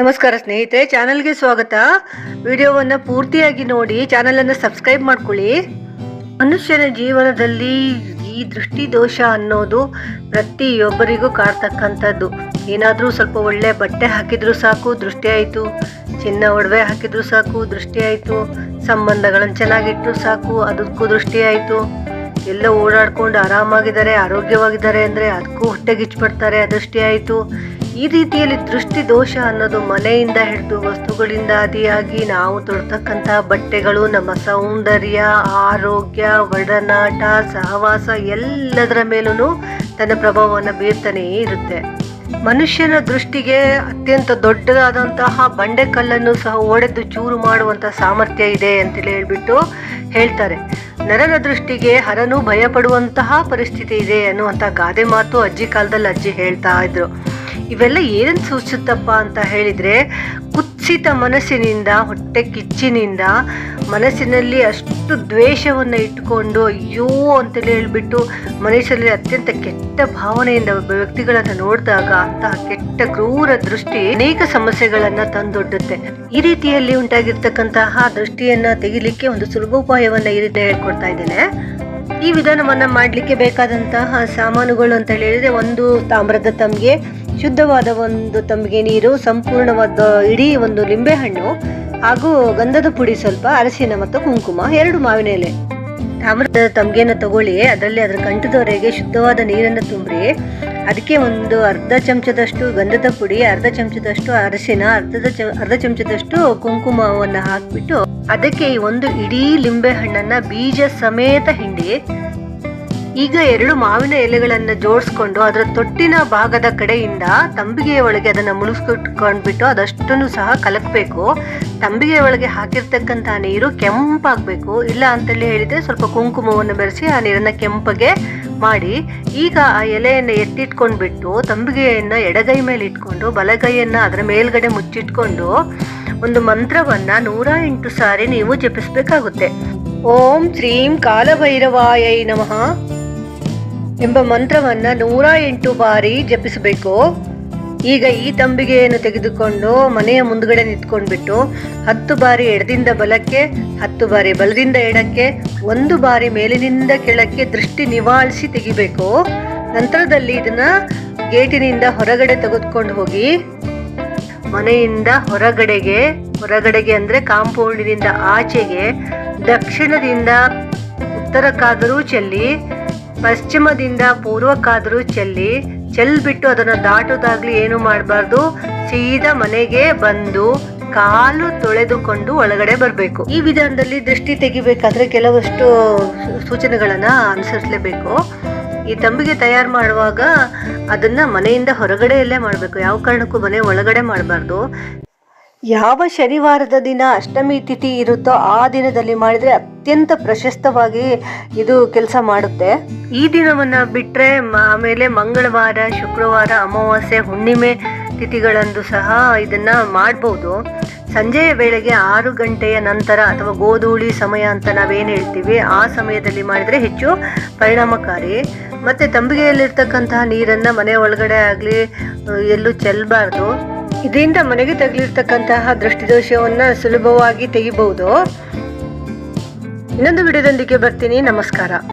ನಮಸ್ಕಾರ ಸ್ನೇಹಿತರೆ, ಚಾನಲ್ಗೆ ಸ್ವಾಗತ. ವಿಡಿಯೋವನ್ನು ಪೂರ್ತಿಯಾಗಿ ನೋಡಿ, ಚಾನಲನ್ನು ಸಬ್ಸ್ಕ್ರೈಬ್ ಮಾಡ್ಕೊಳ್ಳಿ. ಮನುಷ್ಯನ ಜೀವನದಲ್ಲಿ ಈ ದೃಷ್ಟಿ ದೋಷ ಅನ್ನೋದು ಪ್ರತಿಯೊಬ್ಬರಿಗೂ ಕಾಡ್ತಕ್ಕಂಥದ್ದು. ಏನಾದರೂ ಸ್ವಲ್ಪ ಒಳ್ಳೆ ಬಟ್ಟೆ ಹಾಕಿದ್ರು ಸಾಕು, ದೃಷ್ಟಿ ಆಯಿತು. ಚಿನ್ನ ಒಡವೆ ಹಾಕಿದ್ರು ಸಾಕು, ದೃಷ್ಟಿ ಆಯಿತು. ಸಂಬಂಧಗಳನ್ನು ಚೆನ್ನಾಗಿಟ್ಟರು ಸಾಕು, ಅದಕ್ಕೂ ದೃಷ್ಟಿ ಆಯಿತು. ಎಲ್ಲ ಓಡಾಡ್ಕೊಂಡು ಆರಾಮಾಗಿದ್ದಾರೆ, ಆರೋಗ್ಯವಾಗಿದ್ದಾರೆ ಅಂದರೆ ಅದಕ್ಕೂ ಹೊಟ್ಟೆಗಿಚ್ಬಿಡ್ತಾರೆ ಅದೃಷ್ಟಿ ಆಯಿತು. ಈ ರೀತಿಯಲ್ಲಿ ದೃಷ್ಟಿ ದೋಷ ಅನ್ನೋದು ಮನೆಯಿಂದ ಹಿಡಿದು ವಸ್ತುಗಳಿಂದ ಅದಿಯಾಗಿ ನಾವು ತೊಡ್ತಕ್ಕಂತಹ ಬಟ್ಟೆಗಳು, ನಮ್ಮ ಸೌಂದರ್ಯ, ಆರೋಗ್ಯ, ಒಡನಾಟ, ಸಹವಾಸ ಎಲ್ಲದರ ಮೇಲೂ ತನ್ನ ಪ್ರಭಾವವನ್ನು ಬೀರ್ತಾನೇ ಇರುತ್ತೆ. ಮನುಷ್ಯನ ದೃಷ್ಟಿಗೆ ಅತ್ಯಂತ ದೊಡ್ಡದಾದಂತಹ ಬಂಡೆಕಲ್ಲನ್ನು ಸಹ ಒಡೆದು ಚೂರು ಮಾಡುವಂಥ ಸಾಮರ್ಥ್ಯ ಇದೆ ಅಂತೇಳಿ ಹೇಳ್ಬಿಟ್ಟು ಹೇಳ್ತಾರೆ. ನರನ ದೃಷ್ಟಿಗೆ ಹರನು ಭಯಪಡುವಂತಹ ಪರಿಸ್ಥಿತಿ ಇದೆ ಅನ್ನುವಂಥ ಗಾದೆ ಮಾತು ಅಜ್ಜಿ ಕಾಲದಲ್ಲಿ ಅಜ್ಜಿ ಹೇಳ್ತಾ ಇದ್ರು. ಇವೆಲ್ಲ ಏನನ್ನು ಸೂಚಿಸುತ್ತಪ್ಪ ಅಂತ ಹೇಳಿದರೆ, ಕುತ್ಸಿತ ಮನಸ್ಸಿನಿಂದ, ಹೊಟ್ಟೆ ಕಿಚ್ಚಿನಿಂದ ಮನಸ್ಸಿನಲ್ಲಿ ಅಷ್ಟು ದ್ವೇಷವನ್ನು ಇಟ್ಟುಕೊಂಡು ಅಯ್ಯೋ ಅಂತೇಳಿ ಹೇಳ್ಬಿಟ್ಟು ಮನಸ್ಸಲ್ಲಿ ಅತ್ಯಂತ ಕೆಟ್ಟ ಭಾವನೆಯಿಂದ ಒಬ್ಬ ವ್ಯಕ್ತಿಗಳನ್ನು ನೋಡಿದಾಗ ಅಂತಹ ಕೆಟ್ಟ ಕ್ರೂರ ದೃಷ್ಟಿ ಅನೇಕ ಸಮಸ್ಯೆಗಳನ್ನು ತಂದೊಡ್ಡುತ್ತೆ. ಈ ರೀತಿಯಲ್ಲಿ ಉಂಟಾಗಿರ್ತಕ್ಕಂತಹ ದೃಷ್ಟಿಯನ್ನು ತೆಗಿಲಿಕ್ಕೆ ಒಂದು ಸುಲಭೋಪಾಯವನ್ನ ಈ ರೀತಿ ಹೇಳ್ಕೊಡ್ತಾ ಇದ್ದೇನೆ. ಈ ವಿಧಾನವನ್ನ ಮಾಡಲಿಕ್ಕೆ ಬೇಕಾದಂತಹ ಸಾಮಾನುಗಳು ಅಂತ ಹೇಳಿದ್ರೆ, ಒಂದು ತಾಮ್ರದ ತಮ್ಗೆ ಶುದ್ಧವಾದ ಒಂದು ತಂಬಿಗೆ ನೀರು, ಸಂಪೂರ್ಣವಾದ ಇಡೀ ಒಂದು ಲಿಂಬೆಹಣ್ಣು ಹಾಗೂ ಗಂಧದ ಪುಡಿ ಸ್ವಲ್ಪ ಅರಸಿನ ಮತ್ತು ಕುಂಕುಮ, ಎರಡು ಮಾವಿನ ಎಲೆ ತಾಮ್ರದ ತಂಬಿಗೆಯನ್ನು ತಗೊಳ್ಳಿ. ಅದರಲ್ಲಿ ಅದರ ಕಂಠದವರೆಗೆ ಶುದ್ಧವಾದ ನೀರನ್ನು ತುಂಬ್ರಿ. ಅದಕ್ಕೆ ಒಂದು ಅರ್ಧ ಚಮಚದಷ್ಟು ಗಂಧದ ಪುಡಿ, ಅರ್ಧ ಚಮಚದಷ್ಟು ಅರಸಿನ ಅರ್ಧದ ಚ, ಅರ್ಧ ಚಮಚದಷ್ಟು ಕುಂಕುಮವನ್ನು ಹಾಕಿಬಿಟ್ಟು ಅದಕ್ಕೆ ಒಂದು ಇಡೀ ಲಿಂಬೆ ಹಣ್ಣನ್ನು ಬೀಜ ಸಮೇತ ಹಿಂಡಿ ಈಗ ಎರಡು ಮಾವಿನ ಎಲೆಗಳನ್ನು ಜೋಡಿಸ್ಕೊಂಡು ಅದರ ತೊಟ್ಟಿನ ಭಾಗದ ಕಡೆಯಿಂದ ತಂಬಿಗೆಯ ಒಳಗೆ ಅದನ್ನು ಮುಳುಸ್ಕೊಂಡ್ಬಿಟ್ಟು ಅದಷ್ಟನ್ನು ಸಹ ಕಲಕಬೇಕು. ತಂಬಿಗೆ ಒಳಗೆ ಹಾಕಿರ್ತಕ್ಕಂಥ ನೀರು ಕೆಂಪಾಗಬೇಕು. ಇಲ್ಲ ಅಂತೇಳಿ ಹೇಳಿದರೆ ಸ್ವಲ್ಪ ಕುಂಕುಮವನ್ನು ಬೆರೆಸಿ ಆ ನೀರನ್ನು ಕೆಂಪಗೆ ಮಾಡಿ ಈಗ ಆ ಎಲೆಯನ್ನು ಎತ್ತಿಟ್ಕೊಂಡ್ಬಿಟ್ಟು ತಂಬಿಗೆಯನ್ನು ಎಡಗೈ ಮೇಲೆ ಇಟ್ಕೊಂಡು ಬಲಗೈಯನ್ನು ಅದರ ಮೇಲ್ಗಡೆ ಮುಚ್ಚಿಟ್ಕೊಂಡು ಒಂದು ಮಂತ್ರವನ್ನ ನೂರ ಎಂಟು ಸಾರಿ ನೀವು ಜಪಿಸಬೇಕಾಗುತ್ತೆ. ಓಂ ಶ್ರೀಂ ಕಾಲಭೈರವಾಯೈ ನಮಃ. ಎಂಬ ಮಂತ್ರವನ್ನ ನೂರ ಎಂಟು ಬಾರಿ ಜಪಿಸಬೇಕು. ಈಗ ಈ ತಂಬಿಗೆಯನ್ನು ತೆಗೆದುಕೊಂಡು ಮನೆಯ ಮುಂದ್ಗಡೆ ನಿಂತ್ಕೊಂಡ್ಬಿಟ್ಟು ಹತ್ತು ಬಾರಿ ಎಡದಿಂದ ಬಲಕ್ಕೆ, ಹತ್ತು ಬಾರಿ ಬಲದಿಂದ ಎಡಕ್ಕೆ, ಒಂದು ಬಾರಿ ಮೇಲಿನಿಂದ ಕೆಳಕ್ಕೆ ದೃಷ್ಟಿ ನಿವಾಳಿಸಿ ತೆಗಿಬೇಕು. ನಂತರದಲ್ಲಿ ಇದನ್ನ ಗೇಟಿನಿಂದ ಹೊರಗಡೆ ತೆಗೆದುಕೊಂಡು ಹೋಗಿ, ಮನೆಯಿಂದ ಹೊರಗಡೆಗೆ ಹೊರಗಡೆಗೆ ಅಂದ್ರೆ ಕಾಂಪೌಂಡಿನಿಂದ ಆಚೆಗೆ, ದಕ್ಷಿಣದಿಂದ ಉತ್ತರಕ್ಕಾದರೂ ಚೆಲ್ಲಿ ಪಶ್ಚಿಮದಿಂದ ಪೂರ್ವಕ್ಕಾದರೂ ಚೆಲ್ಲಿ ಚೆಲ್ಬಿಟ್ಟು ಅದನ್ನು ದಾಟೋದಾಗ್ಲಿ ಏನು ಮಾಡಬಾರ್ದು? ಸೀದಾ ಮನೆಗೆ ಬಂದು ಕಾಲು ತೊಳೆದುಕೊಂಡು ಒಳಗಡೆ ಬರಬೇಕು. ಈ ವಿಧಾನದಲ್ಲಿ ದೃಷ್ಟಿ ತೆಗಿಬೇಕಾದ್ರೆ ಕೆಲವಷ್ಟು ಸೂಚನೆಗಳನ್ನ ಅನುಸರಿಸಲೇಬೇಕು. ಈ ತಂಬಿಗೆ ತಯಾರು ಮಾಡುವಾಗ ಅದನ್ನ ಮನೆಯಿಂದ ಹೊರಗಡೆಯಲ್ಲೇ ಮಾಡಬೇಕು. ಯಾವ ಕಾರಣಕ್ಕೂ ಮನೆ ಒಳಗಡೆ ಮಾಡಬಾರ್ದು. ಯಾವ ಶನಿವಾರದ ದಿನ ಅಷ್ಟಮಿ ತಿಥಿ ಇರುತ್ತೋ ಆ ದಿನದಲ್ಲಿ ಮಾಡಿದ್ರೆ ಅತ್ಯಂತ ಪ್ರಶಸ್ತವಾಗಿ ಇದು ಕೆಲಸ ಮಾಡುತ್ತೆ. ಈ ದಿನವನ್ನ ಬಿಟ್ಟರೆ ಆಮೇಲೆ ಮಂಗಳವಾರ, ಶುಕ್ರವಾರ, ಅಮಾವಾಸ್ಯೆ, ಹುಣ್ಣಿಮೆ ತಿಥಿಗಳಂದು ಸಹ ಇದನ್ನ ಮಾಡಬಹುದು ಸಂಜೆಯ ವೇಳೆಗೆ ಆರು ಗಂಟೆಯ ನಂತರ ಅಥವಾ ಗೋಧೂಳಿ ಸಮಯ ಅಂತ ನಾವೇನು ಹೇಳ್ತೀವಿ, ಆ ಸಮಯದಲ್ಲಿ ಮಾಡಿದರೆ ಹೆಚ್ಚು ಪರಿಣಾಮಕಾರಿ. ಮತ್ತು ತಂಬಿಗೆಯಲ್ಲಿರ್ತಕ್ಕಂತಹ ನೀರನ್ನು ಮನೆ ಒಳಗಡೆ ಆಗಲಿ ಎಲ್ಲೂ ಚೆಲ್ಲಬಾರ್ದು ಇದರಿಂದ ಮನೆಗೆ ತಗಲಿರ್ತಕ್ಕಂತಹ ದೃಷ್ಟಿದೋಷವನ್ನು ಸುಲಭವಾಗಿ ತೆಗಿಬಹುದು. ಇನ್ನೊಂದು ವಿಡಿಯೋದೊಂದಿಗೆ ಬರ್ತೀನಿ. ನಮಸ್ಕಾರ.